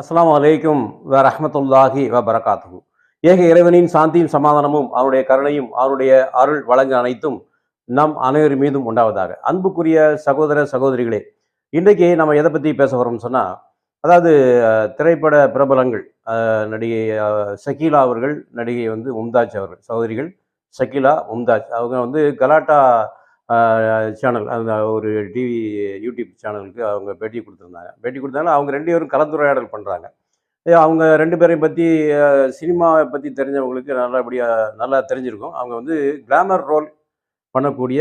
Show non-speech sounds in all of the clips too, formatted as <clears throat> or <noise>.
அஸ்லாம் வலைக்கும் வ ரஹமத்துல்லாஹி வ பரகாத்து ஏக இறைவனின் சாந்தியும் சமாதானமும் அவனுடைய கருணையும் அவனுடைய அருள் வழங்க அனைத்தும் நம் அனைவர் மீதும் உண்டாவதாக. அன்புக்குரிய சகோதர சகோதரிகளே இன்றைக்கு நம்ம எதை பற்றி பேச வரோம்னு சொன்னால் அதாவது திரைப்பட பிரபலங்கள் நடிகை அஹ், ஷக்கீலா அவர்கள் நடிகை வந்து மும்தாஜ் அவர்கள் சகோதரிகள் ஷக்கீலா மும்தாஜ் அவங்க வந்து கலாட்டா சேனல் அந்த ஒரு டிவி யூடியூப் சேனலுக்கு அவங்க பேட்டி கொடுத்துருந்தாங்க. பேட்டி கொடுத்தாங்க அவங்க ரெண்டு பேரும் கலந்துரையாடல் பண்ணுறாங்க அவங்க ரெண்டு பேரையும் பற்றி சினிமாவை பற்றி தெரிஞ்சவங்களுக்கு நல்லபடியாக நல்லா தெரிஞ்சிருக்கும். அவங்க வந்து கிளாமர் ரோல் பண்ணக்கூடிய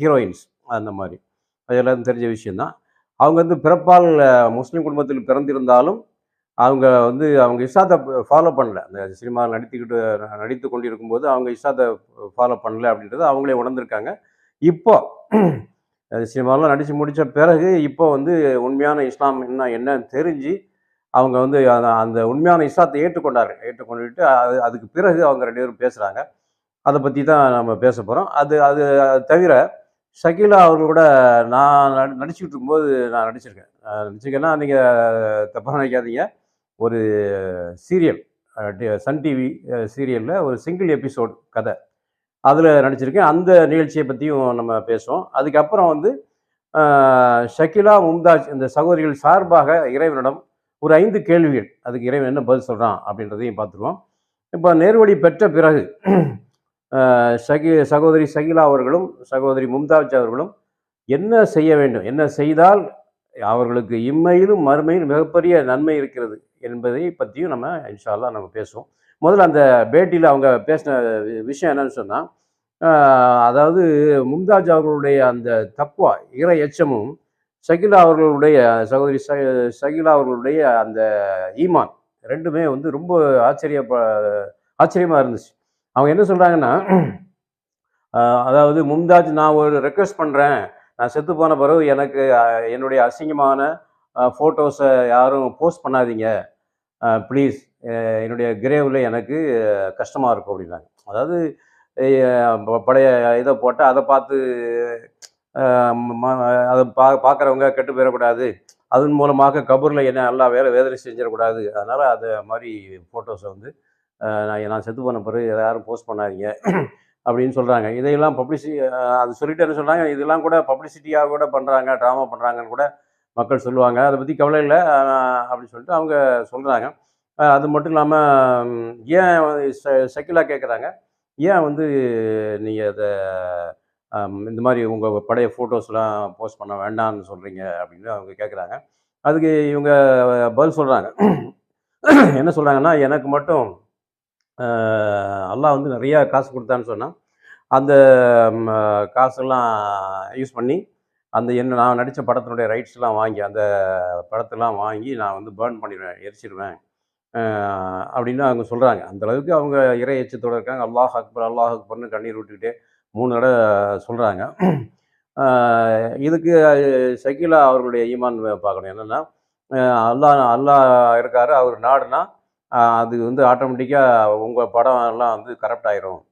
ஹீரோயின்ஸ் அந்த மாதிரி. அது எல்லாரும் தெரிஞ்ச விஷயந்தான் அவங்க வந்து பிறப்பால் முஸ்லீம் குடும்பத்தில் பிறந்திருந்தாலும் அவங்க வந்து அவங்க இஷாத்தை ஃபாலோ பண்ணல. அந்த சினிமாவில் நடித்துக்கிட்டு நடித்து கொண்டிருக்கும் போது அவங்க இஷாத்தை ஃபாலோ பண்ணல அப்படின்றத அவங்களே உணர்ந்திருக்காங்க. இப்போ சினிமாலாம் நடித்து முடித்த பிறகு இப்போ வந்து உண்மையான இஸ்லாம் என்ன என்னன்னு தெரிஞ்சு அவங்க வந்து அந்த அந்த உண்மையான இஸ்லாத்தை ஏற்றுக்கொண்டாரு. ஏற்றுக்கொண்டுட்டு அது அதுக்கு பிறகு அவங்க ரெண்டு பேரும் பேசுகிறாங்க அதை பற்றி தான் நம்ம பேச போகிறோம் அது அது தவிர ஷக்கீலா அவர்களோட நான் நடி- நடிச்சுக்கிட்டு இருக்கும்போது நான் நடிச்சிருக்கேன். நடிச்சிருக்கேன்னா நீங்கள் தப்பாக நினைக்காதீங்க. ஒரு சீரியல் சன் டிவி சீரியலில் ஒரு சிங்கிள் எபிசோட் கதை. அதில் நடிச்சிருக்கேன். அந்த நிகழ்ச்சியை பற்றியும் நம்ம பேசுவோம். அதுக்கப்புறம் வந்து ஷக்கிலா மும்தாஜ் இந்த சகோதரிகள் சார்பாக இறைவனிடம் ஒரு ஐந்து கேள்விகள். அதுக்கு இறைவன் என்ன பதில் சொல்கிறான் அப்படின்றதையும் பார்த்துருவோம். இப்போ நேர்வழி பெற்ற பிறகு சகி ஷகி சகோதரி ஷகிலா அவர்களும் சகோதரி மும்தாஜ் அவர்களும் என்ன செய்ய வேண்டும்? என்ன செய்தால் அவர்களுக்கு இம்மையிலும் மறுமையிலும் மிகப்பெரிய நன்மை இருக்கிறது என்பதை பற்றியும் நம்ம இன்ஷால்லாம் நம்ம பேசுவோம். முதல்ல அந்த பேட்டியில் அவங்க பேசின வி- விஷயம் என்னன்னு சொன்னால் அதாவது மும்தாஜ் அவர்களுடைய அந்த தக்குவா இறை எச்சமும் ஷகிலா அவர்களுடைய சகோதரி ச ஷகிலா அவர்களுடைய அந்த ஈமான் ரெண்டுமே வந்து ரொம்ப ஆச்சரிய ஆச்சரியமாக இருந்துச்சு. அவங்க என்ன சொல்கிறாங்கன்னா அதாவது மும்தாஜ் நான் ஒரு ரெக்வெஸ்ட் பண்ணுறேன் நான் செத்து போன பிறகு எனக்கு என்னுடைய அசிங்கமான ஃபோட்டோஸை யாரும் போஸ்ட் பண்ணாதீங்க. ப்ளீஸ் என்னுடைய கிரேவில் எனக்கு கஷ்டமாக இருக்கும் அப்படின்னாங்க. அதாவது பழைய இதை போட்டால் அதை பார்த்து அதை பா பார்க்குறவங்க கெட்டு போயிடக்கூடாது. அதன் மூலமாக கபூரில் என்ன எல்லாம் வேலை வேதனை செஞ்சிடக்கூடாது. அதனால் அது மாதிரி ஃபோட்டோஸை வந்து நான் நான் செத்து போன பிறகு யாரும் போஸ்ட் பண்ணாதீங்க <clears throat> அப்படின்னு சொல்கிறாங்க இதையெல்லாம் பப்ளிசி அது சொல்லிட்டு என்ன சொல்கிறாங்க இதெல்லாம் கூட பப்ளிசிட்டியாக கூட பண்ணுறாங்க ட்ராமா பண்ணுறாங்கன்னு கூட மக்கள் சொல்லுவாங்க. அதை பற்றி கவலை இல்லை. அப்படின்னு சொல்லிட்டு அவங்க சொல்கிறாங்க அது மட்டும் இல்லாமல் ஏன் செ- கேட்குறாங்க ஏன் வந்து நீங்கள் அதை இந்த மாதிரி உங்கள் பழைய ஃபோட்டோஸ்லாம் போஸ்ட் பண்ண வேண்டாம்னு சொல்கிறீங்க அப்படின்னு அவங்க கேட்குறாங்க அதுக்கு இவங்க பதில் சொல்கிறாங்க <clears throat> என்ன சொல்கிறாங்கன்னா எனக்கு மட்டும் ஆஹ், அல்லாஹ் வந்து நிறையா காசு கொடுத்தான்னு சொன்னால் அந்த காசெல்லாம் யூஸ் பண்ணி அந்த என்ன நான் நடித்த படத்தினுடைய ரைட்ஸ்லாம் வாங்கி அந்த படத்தெல்லாம் வாங்கி நான் வந்து பேர்ன் பண்ணிடுவேன் எரிச்சிடுவேன். அப்படின்னு அவங்க சொல்கிறாங்க அந்தளவுக்கு அவங்க இறை எச்சத்தோடு இருக்காங்க. அல்லாஹ் அக்பர் அல்லாஹ் அக்பர்னு கண்ணீர் விட்டுக்கிட்டே மூணு தடவை சொல்கிறாங்க இதுக்கு சகிலா அவர்களுடைய ஈமான் பார்க்கணும். என்னென்னா அல்லாஹ் அல்லாஹ் இருக்கார் அவர் நாடுனா அது வந்து ஆட்டோமேட்டிக்காக உங்கள் படம் எல்லாம் வந்து கரெக்ட் ஆயிரும்.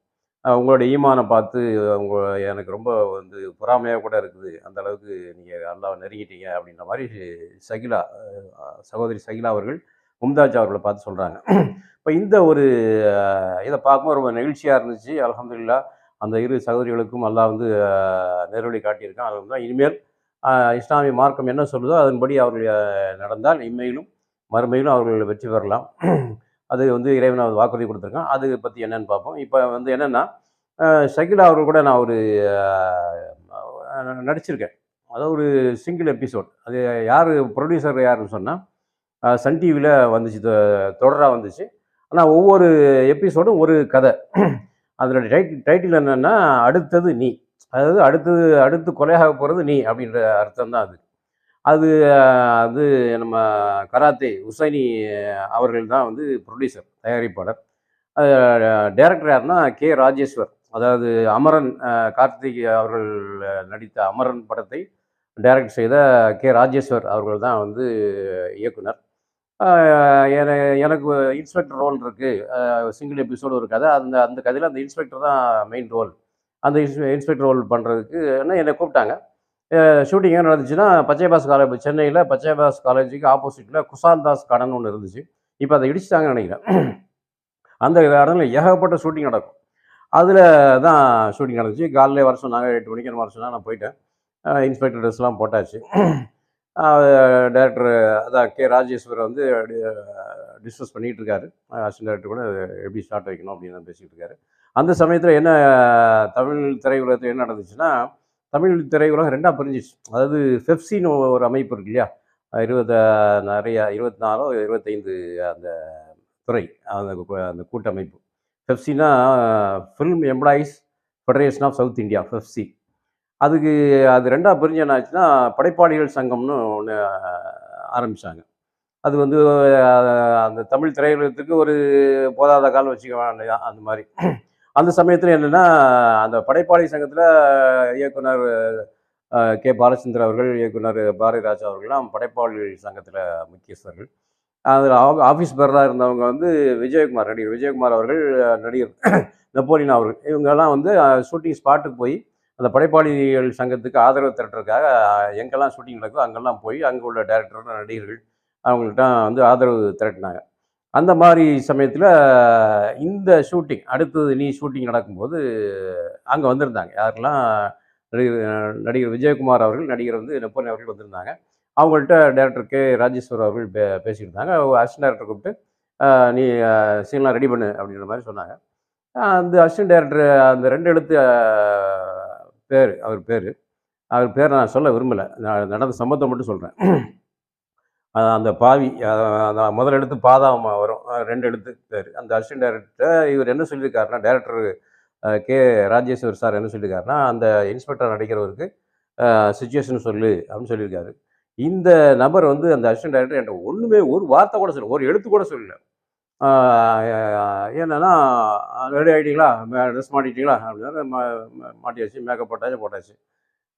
உங்களுடைய ஈமானை பார்த்து உங்க எனக்கு ரொம்ப வந்து பொறாமையாக கூட இருக்குது. அந்த அளவுக்கு நீங்கள் அல்லாஹ் நெருங்கிட்டீங்க அப்படின்ற மாதிரி சகிலா சகோதரி சகிலா அவர்கள் மும்தாஜ் அவர்களை பார்த்து சொல்கிறாங்க இப்போ இந்த ஒரு இதை பார்க்கும்போது ரொம்ப நெகிழ்ச்சியாக இருந்துச்சு. அல்ஹம்துலில்லாஹ் அந்த இரு சகோதரிகளுக்கும் அல்லாஹ் வந்து ஆஹ் நேர்வழி காட்டியிருக்கான். அது வந்து இனிமேல் இஸ்லாமிய மார்க்கம் என்ன சொல்லுதோ அதன்படி அவர்கள் நடந்தால் இம்மையிலும் மறுமையிலும் அவர்கள் வெற்றி பெறலாம். அது வந்து இறைவன் அவர் வாக்குறுதி கொடுத்துருக்கான். அது பற்றி என்னன்னு பார்ப்போம். இப்போ வந்து என்னென்னா ஷகிலா அவர்கள் கூட நான் ஒரு நடிச்சிருக்கேன். அதாவது ஒரு சிங்கிள் எபிசோட் அது யார் ப்ரொடியூசர் யாருன்னு சொன்னால் சன் டிவியில் வந்துச்சு தொடராக வந்துச்சு. ஆனால் ஒவ்வொரு எபிசோடும் ஒரு கதை. அதனுடைய டைட்டில் டைட்டில் என்னென்னா அடுத்தது நீ. அதாவது அடுத்தது அடுத்து கொலையாக போகிறது நீ அப்படின்ற அர்த்தம் தான் அது. அது அது நம்ம கராத்தே உசைனி அவர்கள் தான் வந்து ப்ரொடியூசர் தயாரிப்பாளர். டைரக்டர் யாருன்னா கே. ராஜேஸ்வர். அதாவது அமரன் கார்த்திக் அவர்கள் நடித்த அமரன் படத்தை டைரக்ட் செய்த கே. ராஜேஸ்வர் அவர்கள் தான் வந்து இயக்குனர். என- எனக்கு இன்ஸ்பெக்டர் ரோல் இருக்குது சிங்கிள் எபிசோடு ஒரு கதை. அந்த அந்த கதையில் அந்த இன்ஸ்பெக்டர் தான் மெயின் ரோல் அந்த இன்ஸ்பெக்டர் ரோல் பண்ணுறதுக்கு என்ன என்னை கூப்பிட்டாங்க. ஷூட்டிங் எங்கே நடந்துச்சுன்னா பச்சைபாஸ் காலேஜ் சென்னையில் பச்சைபாஸ் காலேஜுக்கு ஆப்போசிட்டில் குசால்தாஸ் கடன் ஒன்று இருந்துச்சு. இப்போ அதை இடிச்சிட்டாங்கன்னு நினைக்கிறேன். அந்த இடங்களில் ஏகப்பட்ட ஷூட்டிங் நடக்கும். அதில் தான் ஷூட்டிங் நடந்துச்சு. காலையில் வர சொன்னாங்க எட்டு மணிக்கு வர சொன்னால் நான் போயிட்டேன். இன்ஸ்பெக்டர் ட்ரெஸ்லாம் போட்டாச்சு. டேரக்டர் அதான் கே ராஜேஸ்வர் வந்து டிஸ்கஸ் பண்ணிகிட்டு இருக்காரு. அசிஸ்டன்ட் டேரக்டர் கூட எப்படி ஸ்டார்ட் வைக்கணும் அப்படின்னு பேசிகிட்டு இருக்காரு. அந்த சமயத்தில் என்ன தமிழ் திரையுலகத்தில் என்ன நடந்துச்சுன்னா தமிழ் திரையுலகம் ரெண்டாக பிரிஞ்சிச்சு. அதாவது ஃபெப்சின்னு ஒரு அமைப்பு இருக்கு இல்லையா? இருபது நிறைய இருபத்தி நாலோ இருபத்தைந்து அந்த துறை அந்த அந்த கூட்டமைப்பு. ஃபெப்சினா film employees federation of south India FEFSI அதுக்கு அது ரெண்டாக பிரிஞ்சு என்ன ஆச்சுன்னா படைப்பாளிகள் சங்கம்னு ஒன்று ஆரம்பித்தாங்க அது வந்து அந்த தமிழ் திரையுலகத்துக்கு ஒரு போதாத காலம் வச்சுக்க அந்த மாதிரி. அந்த சமயத்தில் என்னென்னா அந்த படைப்பாளி சங்கத்தில் இயக்குனர் கே. பாலச்சந்தர் அவர்கள் இயக்குனர் பாரதிராஜா அவர்கள்லாம் படைப்பாளி சங்கத்தில் முக்கியஸ்தர்கள். அதில் ஆஃபீஸ் பேராக இருந்தவங்க வந்து விஜயகுமார் நடிகர் விஜயகுமார் அவர்கள் நடிகர் <clears throat> நெப்போலியன் அவர்கள். இவங்கெல்லாம் வந்து ஷூட்டிங் ஸ்பாட்டுக்கு போய் அந்த படைப்பாளிகள் சங்கத்துக்கு ஆதரவு திரட்டுறதுக்காக எங்கெல்லாம் ஷூட்டிங் நடக்குதோ அங்கெல்லாம் போய் அங்கே உள்ள டேரக்டர் நடிகர்கள் அவங்கள்ட்ட வந்து ஆதரவு திரட்டினாங்க. அந்த மாதிரி சமயத்தில் இந்த ஷூட்டிங் அடுத்தது நீ ஷூட்டிங் நடக்கும்போது அங்கே வந்திருந்தாங்க. யாரெல்லாம் நடிகர் நடிகர் விஜயகுமார் அவர்கள் நடிகர் வந்து நெப்போலியன் அவர்கள் வந்திருந்தாங்க. அவங்கள்ட்ட டேரக்டர் கே ராஜேஸ்வர் அவர்கள் பே பேசியிருந்தாங்க. இருந்தாங்க அசிஸ்டன்ட் டேரக்டர் கூப்பிட்டு நீ சீன்லாம் ரெடி பண்ணு அப்படின்ற மாதிரி சொன்னாங்க. அந்த அசிஸ்டன்ட் டேரக்டர் அந்த ரெண்டு எழுத்து பேர் அவர் பேர் அவர் பேர் நான் சொல்ல விரும்பலை. நான் நடந்த சம்பவத்தை மட்டும் சொல்கிறேன் அந்த பாவி முதல் எழுத்து பாதாம வரும். ரெண்டு எழுத்து பேர் அந்த அசிஸ்டன்ட் டேரக்டர் இவர் என்ன சொல்லியிருக்காருன்னா டேரக்டர் கே ராஜேஸ்வர் சார் என்ன சொல்லியிருக்காருன்னா அந்த இன்ஸ்பெக்டர் நடிக்கிறவருக்கு சுச்சுவேஷன் சொல்லு அப்படின்னு சொல்லியிருக்காரு. இந்த நபர் வந்து அந்த அசிஸ்டன்ட் டைரக்டர் என்கிட்ட ஒன்றுமே ஒரு வார்த்தை கூட சொல்லல. ஒரு எழுத்து கூட சொல்லல. என்னென்னா என்னன்னா ரெடி ஆகிட்டீங்களா ட்ரெஸ் மாட்டிட்டீங்களா? அப்படின்னா. மா- மாட்டியாச்சு. மேக்கப் போட்டாச்சு போட்டாச்சு.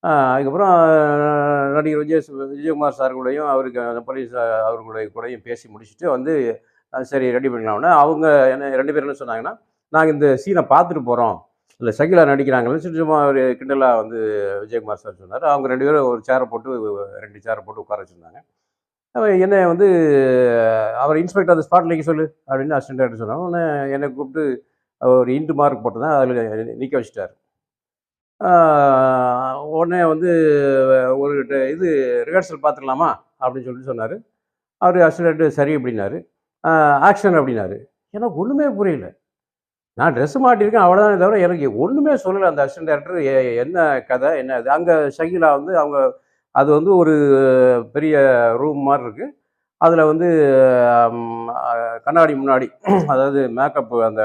அதுக்கப்புறம் நடிகர் விஜய் விஜயகுமார் சார் கூடயும் அவருக்கு போலீஸ் சார் அவர்களுடைய கூடயும் பேசி முடிச்சுட்டு வந்து சரி ரெடி பண்ணலாம்னா அவங்க என்ன ரெண்டு பேரும் என்ன சொன்னாங்கன்னா நாங்கள் இந்த சீனை பார்த்துட்டு போகிறோம் இல்லை சகிலா நடிக்கிறாங்கன்னு சொல்லி சும்மா ஒரு கிண்டலாக வந்து விஜயகுமார் சார் சொன்னார். அவங்க ரெண்டு பேரும் ஒரு சேரை போட்டு ரெண்டு சேரை போட்டு உட்கார வச்சுருந்தாங்க. என்னை வந்து அவர் இன்ஸ்பெக்டர் அந்த ஸ்பாட்டில் நிற்க சொல்லு அப்படின்னு அசிஸ்டன்ட் சொன்னாங்க உடனே என்னை கூப்பிட்டு ஒரு இன்ட்டு மார்க் போட்டு தான் அதில் நிற்க வச்சுட்டார். உடனே வந்து ஒரு இது ரிஹர்சல் பார்த்துக்கலாமா அப்படின்னு சொல்லிட்டு சொன்னார். அவர் அசிஸ்டன்ட் சரி அப்படின்னாரு. ஆக்ஷன் அப்படின்னாரு. எனக்கு ஒன்றுமே புரியல. நான் ட்ரெஸ் மாட்டியிருக்கேன் அவ்வளோதானே தவிர எனக்கு ஒன்றுமே சொல்லலை அந்த அசிஸ்டன்ட் டேரக்டர் என்ன கதை என்ன இது? அங்கே ஷகிலா வந்து அவங்க அது வந்து ஒரு பெரிய ரூம் மாதிரி இருக்குது அதில் வந்து கண்ணாடி முன்னாடி அதாவது மேக்கப் அந்த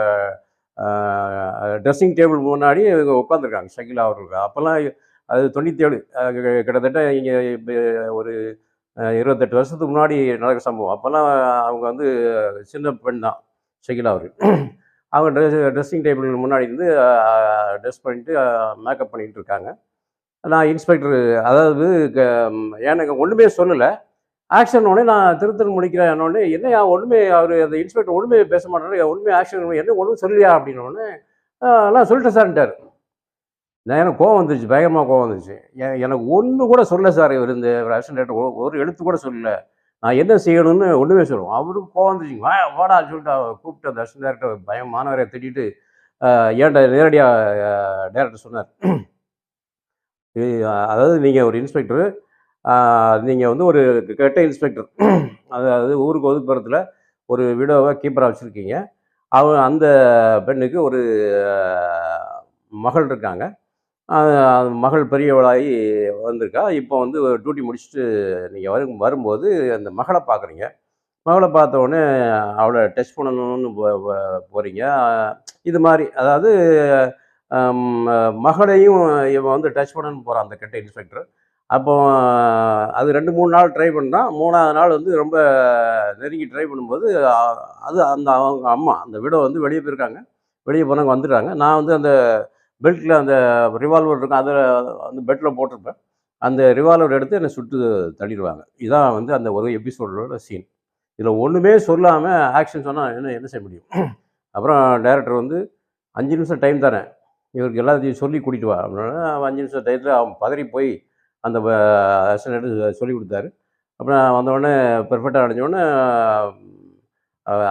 ட்ரெஸ்ஸிங் டேபிள் முன்னாடி இவங்க உட்காந்துருக்காங்க ஷகிலா அவர்கள். அப்போல்லாம் அது தொண்ணூற்றேழு கிட்டத்தட்ட இங்கே ஒரு இருபத்தெட்டு வருஷத்துக்கு முன்னாடி நடக்கிற சம்பவம். அப்போல்லாம் அவங்க வந்து சின்ன பெண் தான் ஷகிலா அவர்கள். அவங்க ட்ரெஸ் ட்ரெஸ்ஸிங் டேபிள் முன்னாடி இருந்து ட்ரெஸ் பண்ணிட்டு மேக்கப் பண்ணிகிட்டு இருக்காங்க. நான் இன்ஸ்பெக்டர் அதாவது க- எனக்கு ஒன்றுமே சொல்லலை. ஆக்ஷன் உடனே நான் திரு முடிக்கிறேன் உடனே என்னையா ஒன்றுமே அவர் அந்த இன்ஸ்பெக்டர் ஒன்றுமே பேச மாட்டாரு. ஒன்றுமே ஆக்ஷன் என்ன ஒன்றும் சொல்லியா அப்படின்னு உடனே நான் சொல்லிட்டேன் சார்ன்ட்டார் நான் எனக்கு கோவம் வந்துருச்சு பயங்கரமாக கோவம் வந்துருச்சு. எனக்கு ஒன்று கூட சொல்ல சார் இவர் இந்த ஆக்ஷன் டேரக்டர் ஒரு எழுத்து கூட சொல்லல. நான் என்ன செய்யணும்னு ஒன்றுமே சொல்லுவோம் அவருக்கு கோவம் வந்துச்சு வா வாடா சொல்லிட்டு அவர் கூப்பிட்டு அந்த ஆக்ஷன் டேரக்டர் பயம் மாணவரை திட்டிட்டு ஏன்டா நேரடியாக டேரக்டர் சொன்னார். <clears throat> அதாவது நீங்கள் ஒரு இன்ஸ்பெக்டர் நீங்கள் வந்து ஒரு கெட்ட இன்ஸ்பெக்டர். <clears throat> அதாவது ஊருக்கு ஒதுக்குப்புறத்தில் ஒரு விடோவை கீப்பராக வச்சுருக்கீங்க. அவ அந்த பெண்ணுக்கு ஒரு மகள் இருக்காங்க. மகள் பெரியவளாகி வந்திருக்கா. இப்போ வந்து டியூட்டி முடிச்சுட்டு நீங்கள் வரும் வரும்போது அந்த மகளை பார்க்குறீங்க மகளை பார்த்த உடனே அவளை டச் பண்ணணும்னு போ- இது மாதிரி அதாவது மகளையும் இவன் வந்து டச் பண்ணணும்னு போகிறான் அந்த கெட்ட இன்ஸ்பெக்டர். அப்போ அது ரெண்டு மூணு நாள் ட்ரை பண்ணால் மூணாவது நாள் வந்து ரொம்ப நெருங்கி ட்ரை பண்ணும்போது அது அந்த அவங்க அம்மா அந்த விடோ வந்து வெளியே போயிருக்காங்க. வெளியே போனவங்க வந்துட்டாங்க நான் வந்து அந்த பெல்ட்டில் அந்த ரிவால்வர் இருக்கும் அதில் அந்த பெட்டில் போட்டிருப்பேன். அந்த ரிவால்வர் எடுத்து என்னை சுட்டு தள்ளிடுவாங்க. இதான் வந்து அந்த ஒரு எபிசோடோட சீன் இதில் ஒன்றுமே சொல்லாமல் ஆக்ஷன் சொன்னால் என்ன என்ன செய்ய முடியும்? அப்புறம் டைரக்டர் வந்து அஞ்சு நிமிஷம் டைம் தரேன். இவருக்கு எல்லாத்தையும் சொல்லி கூட்டிட்டு வா. அப்படின்னா அஞ்சு நிமிஷம் டைத்தில் அவன் பதறி போய் அந்த அசிஸ்டன்ட் சொல்லி கொடுத்தாரு. அப்புறம் நான் வந்தவுடனே பெர்ஃபெக்டாக அடைஞ்சோடனே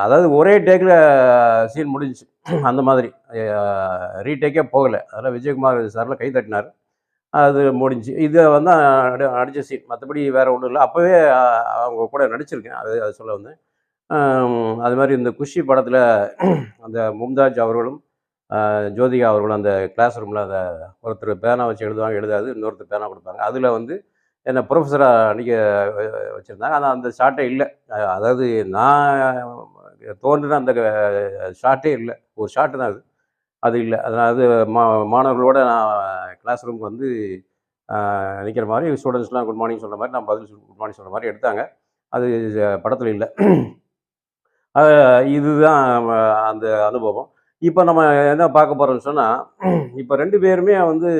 அதாவது ஒரே டேக்கில் சீன் முடிஞ்சிச்சு. அந்த மாதிரி. ரீடேக்கே போகலை. அதெல்லாம் விஜயகுமார் சாரில் கை தட்டினார். அது முடிஞ்சு. இதை வந்து அடி அடித்த சீன் மற்றபடி வேறு ஒன்றும் இல்லை. அப்போவே அவங்க கூட நடிச்சிருக்கேன். அது அதை சொல்ல வந்தேன். அது மாதிரி இந்த குஷி படத்தில் அந்த மும்தாஜ் அவர்களும் ஜோதிகா அவர்களும் அந்த கிளாஸ் ரூமில் அந்த ஒருத்தர் பேனா வச்சு எழுதுவாங்க எழுதாது இன்னொருத்தர் பேனா கொடுப்பாங்க. அதில் வந்து என்னை ப்ரொஃபஸராக அன்றைக்கி வச்சுருந்தாங்க. ஆனால் அந்த ஷார்ட்டே இல்லை. அதாவது நான் தோன்றின அந்த ஷார்ட்டே இல்லை. ஒரு ஷார்ட்டு தான் அது. அது இல்லை. அதாவது மா மாணவர்களோட நான் கிளாஸ் ரூமுக்கு வந்து நிற்கிற மாதிரி ஸ்டூடெண்ட்ஸ்லாம் குட் மார்னிங் சொல்கிற மாதிரி நான் பதில் குட் மார்னிங் சொல்கிற மாதிரி எடுத்தாங்க. அது படத்தில் இல்லை. இதுதான் அந்த அனுபவம். இப்போ நம்ம என்ன பார்க்க போகிறோம்னு சொன்னால் இப்போ ரெண்டு பேருமே வந்து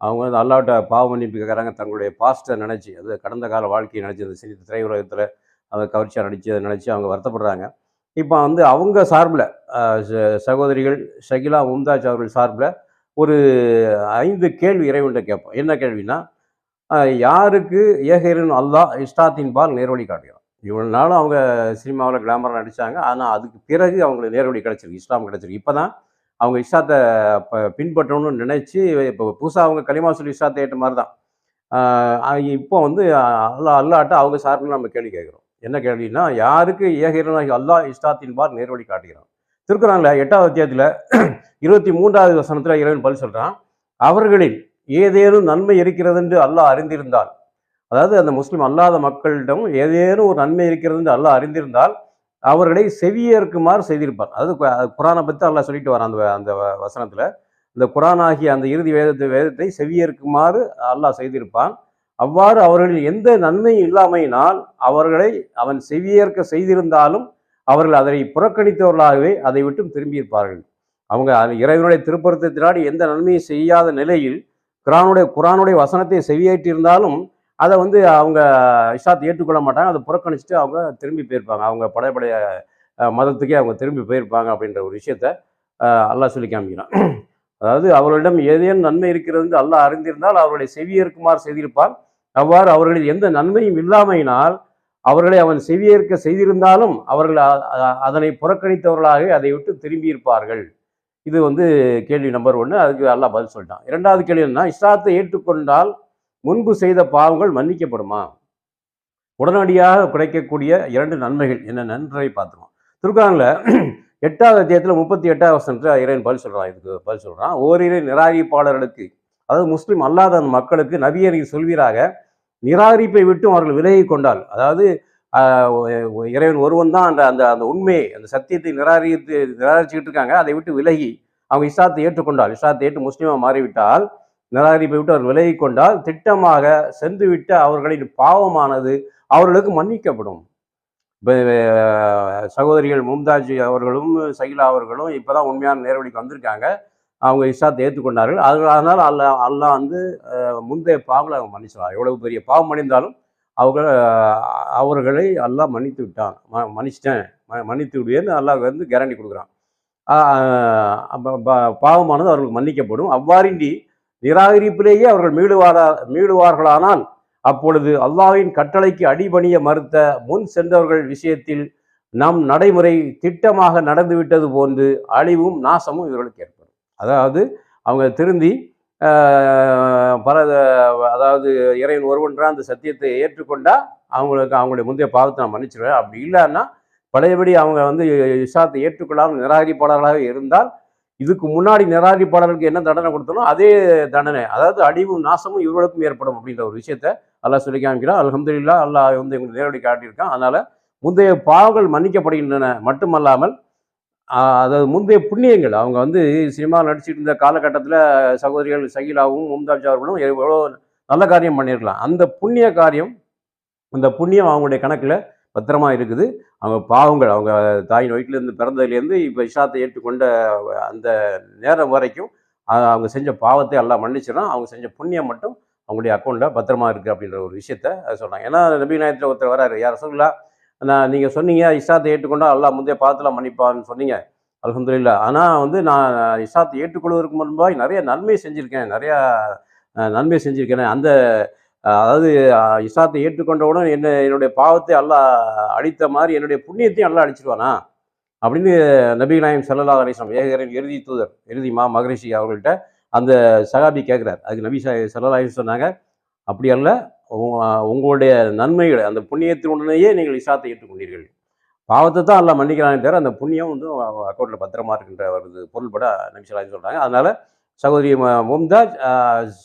அவங்க வந்து அல்லாட்ட பாவ மன்னிப்பு கேட்குறாங்க தங்களுடைய பாஸ்ட்டை நினச்சி அது கடந்த கால வாழ்க்கையை நினச்சி அந்த திரை திரையுலகத்தில் அவங்க கவர்ச்சியாக நடித்து அதை நினச்சி அவங்க வருத்தப்படுறாங்க. இப்போ வந்து அவங்க சார்பில் சகோதரிகள் ஷகிலா மும்தாஜ் அவர்கள் சார்பில் ஒரு ஐந்து கேள்வி இறைவன்கிட்ட கேட்போம். என்ன கேள்வினா யாருக்கு ஏகரின் அல்லாஹ் இஷ்டாத்தின் பால் நேர்வழி காட்டுகிறான்? இவ்வளோ நாளும் அவங்க சினிமாவில் கிளாமராக நடித்தாங்க ஆனால் அதுக்கு பிறகு அவங்களுக்கு நேரடி கிடச்சிருக்கு. இஸ்லாம் கிடச்சிருக்கு. இப்போ தான் அவங்க இஸ்லாத்தை இப்போ பின்பற்றணும்னு நினச்சி இப்போ புதுசாக அவங்க களிமா சொல்லி இஸ்லாத்தை ஏற்ற மாதிரி தான் இப்போ வந்து அல்லா அல்லாட்ட அவங்க சார்பில் நம்ம கேள்வி கேட்குறோம். என்ன கேள்வினா யாருக்கு ஏகிறனாகி அல்லாஹ் இஸ்லாத்தின் பார் நேர்வழி காட்டுகிறான்? திருக்குறாங்களே எட்டாவது அத்தியாயத்தில் இருபத்தி மூன்றாவது வசனத்தில் இறைவன் பதில் சொல்கிறான் அவர்களில் ஏதேனும் நன்மை இருக்கிறது என்று அல்லாஹ் அறிந்திருந்தால் அதாவது அந்த முஸ்லீம் அல்லாத மக்களிடம் ஏதேனும் ஒரு நன்மை இருக்கிறது என்று அல்லாஹ் அறிந்திருந்தால் அவர்களை செவியேற்குமாறு செய்திருப்பார். அதாவது அது குரானை பற்றி அல்லாஹ் சொல்லிட்டு வரான் அந்த அந்த வசனத்தில். இந்த குரான் ஆகிய அந்த இறுதி வேதத்தை வேதத்தை செவியேற்குமாறு அல்லாஹ் செய்திருப்பான். அவ்வாறு அவர்களில் எந்த நன்மையும் இல்லாமையினால் அவர்களை அவன் செவியேற்க செய்திருந்தாலும் அவர்கள் அதை புறக்கணித்தவர்களாகவே அதை விட்டும் திரும்பியிருப்பார்கள். அவங்க இறைவனுடைய திருப்பருத்தத்தினாடி எந்த நன்மையும் செய்யாத நிலையில் குரானுடைய குரானுடைய வசனத்தை செவியேற்றிருந்தாலும் அதை வந்து அவங்க இஷாத் ஏற்றுக்கொள்ள மாட்டாங்க. அதை புறக்கணிச்சுட்டு அவங்க திரும்பி போயிருப்பாங்க. அவங்க பழைய பழைய மதத்துக்கே அவங்க திரும்பி போயிருப்பாங்க அப்படின்ற ஒரு விஷயத்த அல்லாஹ் சொல்லி காமிக்கிறான். அதாவது அவர்களிடம் ஏதேனும் நன்மை இருக்கிறது என்று அல்லாஹ் அறிந்திருந்தால் அவர்களை செவியேற்குமாறு செய்திருப்பார் அவ்வாறு அவர்களில் எந்த நன்மையும் இல்லாமையினால் அவர்களை அவன் செவியேற்க செய்திருந்தாலும் அவர்கள் அதனை புறக்கணித்தவர்களாக அதை விட்டு திரும்பியிருப்பார்கள். இது வந்து கேள்வி நம்பர் ஒன்று அதுக்கு அல்லாஹ் பதில் சொல்லிட்டான். இரண்டாவது கேள்வி என்ன இஸ்லாத்தை ஏற்றுக்கொண்டால் முன்பு செய்த பாவங்கள் மன்னிக்கப்படுமா? உடனடியாக கிடைக்கக்கூடிய இரண்டு நன்மைகள் என்ன? நன்றை பார்த்துருவோம். திருக்குறான்ல எட்டாவது அத்தியத்தில் முப்பத்தி எட்டாவது வசனத்தில் இறைவன் பதில் சொல்கிறான் இதுக்கு பதில் சொல்கிறான் ஓரிரு நிராகரிப்பாளர்களுக்கு அதாவது முஸ்லீம் அல்லாத அந்த மக்களுக்கு நபியரின் சொல்வீராக நிராகரிப்பை விட்டும் அவர்கள் விலகி கொண்டால் அதாவது இறைவன் ஒருவன் தான் அந்த அந்த அந்த உண்மையை அந்த சத்தியத்தை நிராகரித்து நிராகரிச்சுக்கிட்டு இருக்காங்க. அதை விட்டு விலகி அவங்க இஸ்லாத்தை ஏற்றுக்கொண்டால் இஸ்லாத்தை ஏற்று முஸ்லீமாக மாறிவிட்டால் நிராகரிப்பை விட்டு அவர் விலகி கொண்டால் திட்டமாக சென்றுவிட்ட அவர்களின் பாவமானது அவர்களுக்கு மன்னிக்கப்படும். இப்போ சகோதரிகள் மும்தாஜ் அவர்களும் சகிலா அவர்களும் இப்போ தான் உண்மையான நேர்வழிக்கு வந்திருக்காங்க. அவங்க இஷாத்தை ஏற்றுக்கொண்டார்கள். அது அதனால் அல்லா அல்லாஹ் வந்து முந்தைய பாவங்களை அவங்க மன்னிச்சிடலாம் எவ்வளவு பெரிய பாவம் மன்னிந்தாலும் அவங்க அவர்களை அல்லாஹ் மன்னித்து விட்டான். ம மன்னிச்சிட்டேன். ம- மன்னித்து விடுவேன்னு அல்லாஹ் வந்து கேரண்டி கொடுக்குறான். பாவமானது அவர்களுக்கு மன்னிக்கப்படும். அவ்வாறின்றி நிராகரிப்பிலேயே அவர்கள் மீளுவாரா மீளுவார்களானால் அப்பொழுது அல்லாஹ்வின் கட்டளைக்கு அடிபணிய மறுத்த முன் சென்றவர்கள் விஷயத்தில் நம் நடைமுறை திட்டமாக நடந்துவிட்டது போன்று அழிவும் நாசமும் இவர்களுக்கு ஏற்படும் அதாவது அவங்க திருந்தி பல அதாவது இறைவன் ஒருவன்றா அந்த சத்தியத்தை ஏற்றுக்கொண்டா அவங்களுக்கு அவங்களுடைய முந்தைய பாவத்தை நான் மன்னிச்சிடுவேன் அப்படி இல்லைன்னா பழையபடி அவங்க வந்து இஷாத்தை ஏற்றுக்கொள்ளாமல் நிராகரிப்பாளர்களாக இருந்தால் இதுக்கு முன்னாடி நிராகரிப்பாளர்களுக்கு என்ன தண்டனை கொடுத்தாலும் அதே தண்டனை. அதாவது அடிவும் நாசமும் இவர்களுக்கும் ஏற்படும் அப்படின்ற ஒரு விஷயத்த அல்லாஹ் சொல்லி காமிக்கிறான். அலமதுல்லா அல்லாஹ் வந்து எங்களுக்கு நேரடி காட்டியிருக்கான். அதனால முந்தைய பாவங்கள் மன்னிக்கப்படுகின்றன மட்டுமல்லாமல் அதாவது முந்தைய புண்ணியங்கள் அவங்க வந்து சினிமா நடிச்சிட்டு இருந்த காலகட்டத்தில் சகோதரிகள் சகிலாவும் மும்தாஜ் அவர்களும் எவ்வளோ நல்ல காரியம் பண்ணியிருக்கலாம். அந்த புண்ணிய காரியம் அந்த புண்ணியம் அவங்களுடைய கணக்கில் பத்திரமா இருக்குது. அவங்க பாவங்கள் அவங்க தாயின் வயிற்றிலேருந்து பிறந்ததுலேருந்து இப்போ இஷாத்தை ஏற்றுக்கொண்ட அந்த நேரம் வரைக்கும் அவங்க செஞ்ச பாவத்தை எல்லாம் மன்னிச்சிடறான். அவங்க செஞ்ச புண்ணியம் மட்டும் அவங்களுடைய அக்கௌண்ட்டில் பத்திரமா இருக்குது அப்படின்ற ஒரு விஷயத்த சொல்கிறாங்க ஏன்னா நபி நாயத்தில் ஒருத்தர் வராரு யார் சொல்லலாம் நான் நீங்கள் சொன்னீங்க இஷாத்தை ஏற்றுக்கொண்டா எல்லாம் முந்தைய பாவத்தில் மன்னிப்பான்னு சொன்னீங்க. அல்ஹம்துலில்லாஹ். ஆனால் வந்து நான் இஷாத்தை ஏற்றுக்கொள்வதற்கு முன்பாக நிறைய நன்மை செஞ்சுருக்கேன் நிறையா நன்மை செஞ்சுருக்கேன். அந்த அதாவது இஸ்லாத்தை ஏற்றுக்கொண்டவுடன் என்ன என்னுடைய பாவத்தை அல்லாஹ் அழித்த மாதிரி என்னுடைய புண்ணியத்தையும் அல்லாஹ் அழிச்சிருவானா? அப்படின்னு நபி நாயம் சல்லா அலிஸ்லாம் ஏகரின் இறுதி தூதர் இறுதி மா மகரிஷி அவர்கள்ட்ட அந்த சகாபி கேட்குறார். அதுக்கு நபி சல்லா அலிஸ் சொன்னாங்க அப்படி அல்ல உங்களுடைய நன்மைகளை அந்த புண்ணியத்தினுடனேயே நீங்கள் இஸ்லாத்தை ஏற்றுக்கொண்டீர்கள். பாவத்தை தான் எல்லாம் மன்னிக்கிறானே தவிர அந்த புண்ணியம் வந்து அக்கௌண்ட்டில் பத்திரமா இருக்கின்ற வருது பொருள்பட நபி சொல்கிறாங்க அதனால் சகோதரி மும்தாஜ்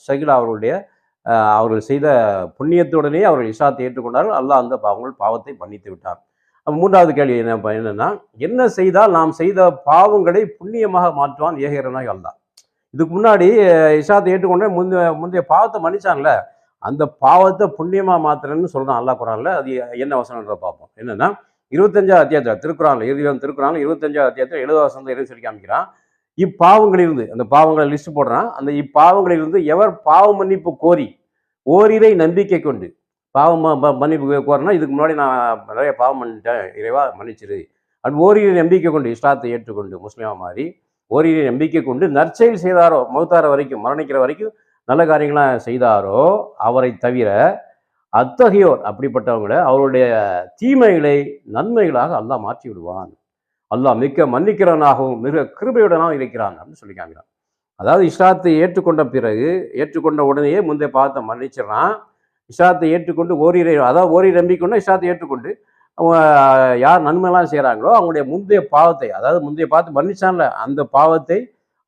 சகிலா அவர்களுடைய அவர்கள் செய்த புண்ணியத்துடனே அவர்கள் இஷாத்தை ஏற்றுக்கொண்டார்கள். அல்லாஹ் அந்த பாவங்கள் பாவத்தை மன்னித்து விட்டார். மூன்றாவது கேள்வி என்ன ப- என்னன்னா என்ன செய்தால் நாம் செய்த பாவங்களை புண்ணியமாக மாற்றுவான் ஏகிறனாய் அல்லாஹ்? இதுக்கு முன்னாடி இஷாத்தை இஸ்லாத்தை ஏற்றுக்கொண்ட முந்தைய முந்தைய பாவத்தை மன்னிச்சான்ல அந்த பாவத்தை புண்ணியமாக மாற்றுறேன்னு சொல்கிறான் அல்லாஹ் குரானில். அது என்ன வசனன்ற பார்ப்போம். என்னென்னா இருபத்தஞ்சாவது அத்தியாயத்தில் திருக்குறான்ல இறுதியில் திருக்குறான்ல இருபத்தஞ்சாவது அத்தியாயத்தில் எழுபது வசனத்தை இருந்து சொல்லி காமிக்கிறான்? இப்பாவங்களிலிருந்து அந்த பாவங்களை லிஸ்ட் போடுறான். அந்த இப்பாவங்களிலிருந்து எவர் பாவ மன்னிப்பு கோரி ஓரிரை நம்பிக்கை கொண்டு பாவம் மன்னிப்பு கோரினா இதுக்கு முன்னாடி நான் நிறைய பாவம் பண்ணிட்டேன் இறைவா மன்னிச்சிரு. அது ஓரிரை நம்பிக்கை கொண்டு இஸ்லாத்தை ஏற்றுக்கொண்டு முஸ்லீமா மாறி ஓரிரை நம்பிக்கை கொண்டு நற்செயல் செய்தாரோ மௌத்தார வரைக்கும் மரணிக்கிற வரைக்கும் நல்ல காரியங்களாம் செய்தாரோ அவரை தவிர அத்தகையோர் அப்படிப்பட்டவங்களை அவருடைய தீமைகளை நன்மைகளாக அல்லாஹ் மாற்றி விடுவான் அல்லாஹ் மிக்க மன்னிக்கிறவனாகவும் மிக கிருபையுடனாகவும் இருக்கிறான் அப்படின்னு சொல்லி காமிக்கிறான். அதாவது இஸ்லாத்தை ஏற்றுக்கொண்ட பிறகு ஏற்றுக்கொண்ட உடனேயே முந்தைய பாவத்தை மன்னிச்சிடறான். இஸ்லாத்தை ஏற்றுக்கொண்டு ஓரிரை அதாவது ஓரிரை நம்பிக்கொண்டு இஸ்லாத்தை ஏற்றுக்கொண்டு அவங்க யார் நன்மைலாம் செய்கிறாங்களோ அவங்களுடைய முந்தைய பாவத்தை அதாவது முந்தைய பாவத்தை மன்னிச்சான்ல அந்த பாவத்தை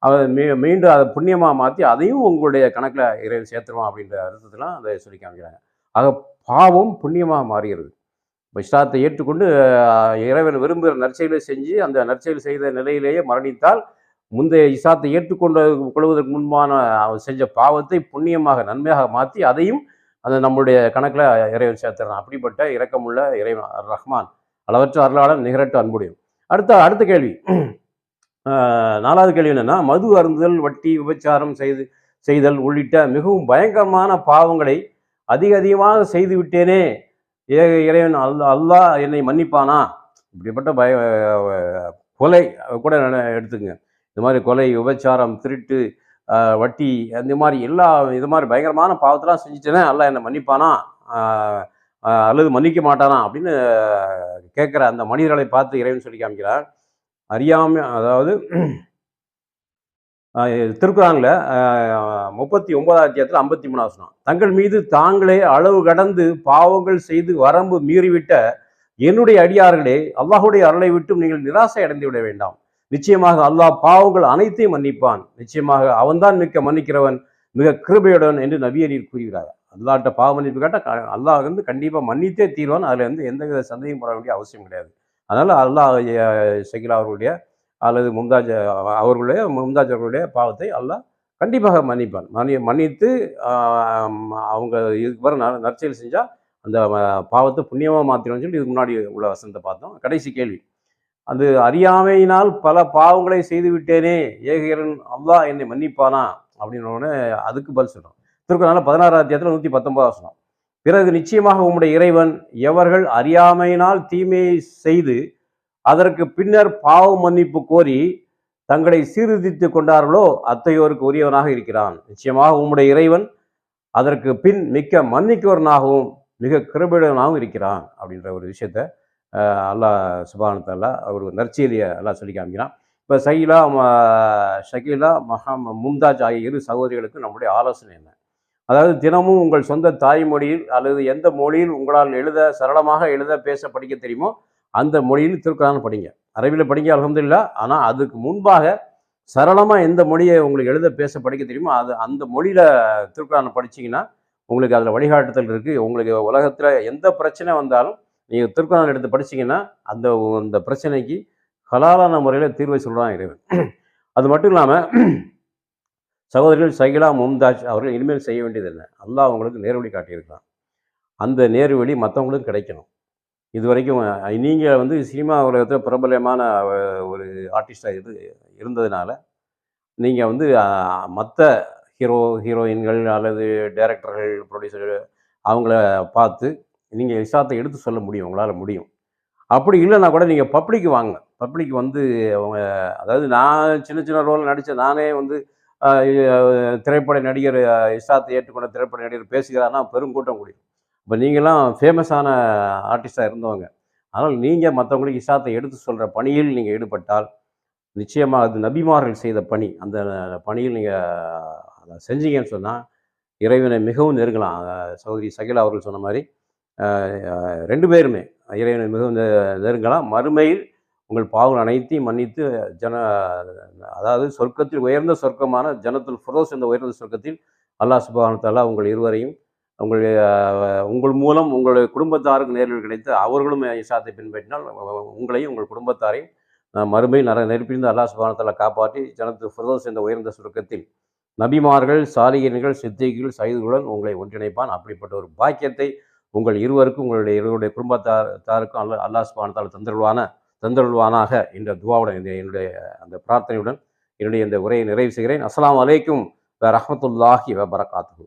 அவர் மீ மீண்டும் அதை புண்ணியமாக மாற்றி அதையும் உங்களுடைய கணக்கில் இறைவன் சேர்த்துருவான் அப்படின்ற அர்த்தத்தெல்லாம் அதை சொல்லி காமிக்கிறாங்க. ஆக பாவம் புண்ணியமாக மாறுகிறது இப்போ ஏற்றுக்கொண்டு இறைவன் விரும்புகிற நற்செயலை செஞ்சு அந்த நற்செயல் செய்த நிலையிலேயே மரணித்தால் முந்தைய இசாத்தை ஏற்றுக்கொண்டு கொள்வதற்கு முன்பான அவர் செஞ்ச பாவத்தை புண்ணியமாக நன்மையாக மாற்றி அதையும் அந்த நம்முடைய கணக்கில் இறைவன் சேர்த்துறான். அப்படிப்பட்ட இரக்கமுள்ள இறைவன் ரஹ்மான். அளவற்ற அருளாளன் நிகரட்டு அன்புடையும் அடுத்த அடுத்த கேள்வி. நாலாவது கேள்வி என்னென்னா மது அருந்துதல் வட்டி விபச்சாரம் செய்து செய்தல் உள்ளிட்ட மிகவும் பயங்கரமான பாவங்களை அதிக அதிகமாக செய்து விட்டேனே ஏக இறைவன் அல் அல்லாஹ் என்னை மன்னிப்பானா? இப்படிப்பட்ட பய கொலை கூட எடுத்துங்க. இந்த மாதிரி கொலை விபச்சாரம் திருட்டு வட்டி அந்த மாதிரி எல்லா இது மாதிரி பயங்கரமான பாவத்தெல்லாம் செஞ்சுட்டேனே அல்லா என்னை மன்னிப்பானா? அல்லது மன்னிக்க மாட்டானா? அப்படின்னு கேட்குற அந்த மனிதர்களை பார்த்து இறைவன் சொல்லி காமிக்கிறார் அறியாமல் அதாவது திருக்குறான்ல முப்பத்தி ஒன்பதாம் அத்தியாயத்தில் ஐம்பத்தி மூணாவது சொன்னான் தங்கள் மீது தாங்களே அளவு கடந்து பாவங்கள் செய்து வரம்பு மீறிவிட்ட என்னுடைய அடியார்களே அல்லாஹுடைய அருளை விட்டும் நீங்கள் நிராசை அடைந்து விட வேண்டாம். நிச்சயமாக அல்லாஹ் பாவங்கள் அனைத்தையும் மன்னிப்பான். நிச்சயமாக அவன்தான் மிக்க மன்னிக்கிறவன் மிக கிருபையுடன் என்று நபியரில் கூறுகிறார். அல்லாட்ட பாவ மன்னிப்பு கேட்டால் அல்லாஹ் வந்து கண்டிப்பாக மன்னித்தே தீர்வான் அதில் வந்து எந்தவித சந்தேகம் பட வேண்டிய அவசியம் கிடையாது. அதனால் அல்லாஹ் சகிலா அவர்களுடைய அல்லது மும்தாஜ் அவர்களுடைய மும்தாஜ் அவர்களுடைய பாவத்தை அல்லாஹ் கண்டிப்பாக மன்னிப்பான். மன்னி மன்னித்து அவங்க இதுக்கு பிறகு ந- நற்செயல் செஞ்சால் அந்த பாவத்தை புண்ணியமாக மாற்றிடும்னு சொல்லி இதுக்கு முன்னாடி உள்ள வசனத்தை பார்த்தோம். கடைசி கேள்வி. அது அறியாமையினால் பல பாவங்களை செய்து விட்டேனே ஏகரன் அல்லாஹ் என்னை மன்னிப்பானா? அப்படின்னு உடனே அதுக்கு பதில் சொல்கிறோம் திருக்குறள் பதினாறாம் அத்தியாயத்தில் நூற்றி பத்தொன்பதாம் வசனம். பிறகு நிச்சயமாக உம்முடைய இறைவன் எவர்கள் அறியாமையினால் தீமையை செய்து அதற்கு பின்னர் பாவ மன்னிப்பு கோரி தங்களை சீர்திருத்தி கொண்டார்களோ அத்தையோருக்கு உரியவனாக இருக்கிறான். நிச்சயமாக உம்முடைய இறைவன் அதற்கு பின் மிக்க மன்னிக்கவரனாகவும் மிக கிருபிடனாகவும் இருக்கிறான் அப்படின்ற ஒரு விஷயத்த அல்லா சுபானத்தல்லா அவர் நற்செய்தியை எல்லாம் சொல்லி காமிக்கிறான். இப்போ சகிலா ம- ஷகீலா மஹம் மும்தாஜ் ஆகிய இரு சகோதரிகளுக்கு நம்முடைய ஆலோசனை என்ன? அதாவது தினமும் உங்கள் சொந்த தாய்மொழியில் அல்லது எந்த மொழியில் உங்களால் எழுத சரளமாக எழுத பேச படிக்க தெரியுமோ அந்த மொழியில் திருக்குறான் படிங்க. அரபியில் படிங்க அலமதுல்லா ஆனால் அதுக்கு முன்பாக சரளமாக எந்த மொழியை உங்களுக்கு எழுத பேச படிக்க தெரியுமோ அது அந்த மொழியில் திருக்குறானை படிச்சீங்கன்னா உங்களுக்கு அதில் வழிகாட்டுதல் இருக்குது உங்களுக்கு உலகத்தில் எந்த பிரச்சனை வந்தாலும் நீங்கள் திருக்குறான் எடுத்து படிச்சீங்கன்னா அந்த அந்த பிரச்சனைக்கு ஹலாலான முறையில் தீர்வை சொல்கிறான் இறைவன். அது மட்டும் இல்லாமல் சகோதரிகள் சகிலா மும்தாஜ் அவர்கள் இனிமேல் செய்ய வேண்டியது என்ன? அல்லாஹ் அவங்களுக்கு நேர்வழி காட்டியிருக்கான் அந்த நேர்வழி மற்றவங்களுக்கும் கிடைக்கணும். இது வரைக்கும் நீங்கள் வந்து சினிமா உலகத்தில் பிரபலமான ஒரு ஆர்டிஸ்டாக இது இருந்ததுனால நீங்கள் வந்து மற்ற ஹீரோ ஹீரோயின்கள் அல்லது டைரக்டர்கள் ப்ரொடியூசர் அவங்கள பார்த்து நீங்கள் இசாத்தை எடுத்து சொல்ல முடியும் உங்களால் முடியும். அப்படி இல்லைன்னா கூட நீங்கள் பப்ளிக் வாங்க. பப்ளிக் வந்து அவங்க அதாவது நான் சின்ன சின்ன ரோல் நடித்த நானே வந்து திரைப்பட நடிகர் இஷாத்தை ஏற்றுக்கொண்ட திரைப்பட நடிகர் பேசுகிறாருன்னா பெருங்கூட்டம் கூடியும் இப்போ நீங்களாம் ஃபேமஸான ஆர்டிஸ்டாக இருந்தவங்க. அதனால் நீங்கள் மற்றவங்களுக்கு இசாத்தை எடுத்து சொல்கிற பணியில் நீங்கள் ஈடுபட்டால் நிச்சயமாக அது நபிமார்கள் செய்த பணி. அந்த பணியில் நீங்கள் அதை செஞ்சீங்கன்னு சொன்னால் இறைவனை மிகவும் நெருங்கலாம். அஹ் சகோதரி சகிலா அவர்கள் சொன்ன மாதிரி ரெண்டு பேருமே இறைவனை மிகவும் நெ- நெருங்கலாம். மறுமையில் உங்கள் பாவங்கள் அனைத்தையும் மன்னித்து ஜன அதாவது சொர்க்கத்தில் உயர்ந்த சொர்க்கமான ஜனத்துல் ஃபுரோஸ் என்ற உயர்ந்த சொர்க்கத்தில் அல்லாஹ் சுப்ஹானஹு உங்கள் இருவரையும் உங்களுடைய உங்கள் மூலம் உங்களுடைய குடும்பத்தாருக்கு நேரில் கிடைத்து அவர்களும் இசாத்தை பின்பற்றினால் உங்களையும் உங்கள் குடும்பத்தாரையும் அஹ், மறுமையில் நர நெருப்பிருந்து அல்லாஹ் சுபானத்தில் காப்பாற்றி ஜனத்து ஃபுரோஸ் என்ற உயர்ந்த சுருக்கத்தில் நபிமார்கள் சாலிகர்கள் சித்திகள் சைதுகளுடன் உங்களை ஒன்றிணைப்பான். அப்படிப்பட்ட ஒரு பாக்கியத்தை உங்கள் இருவருக்கும் உங்களுடைய இருவருடைய குடும்பத்தார் தாருக்கும் அல்ல அல்லாஹ் சுபானத்தால் தந்தருள்வான தந்தருள்வானாக என்ற துவாவுடன் என்னுடைய அந்த பிரார்த்தனையுடன் என்னுடைய இந்த உரையை நிறைவு செய்கிறேன். அஸ்லாம் வலைக்கும் வ ரஹமத்துல்லாஹி வ பரகாத்துஹு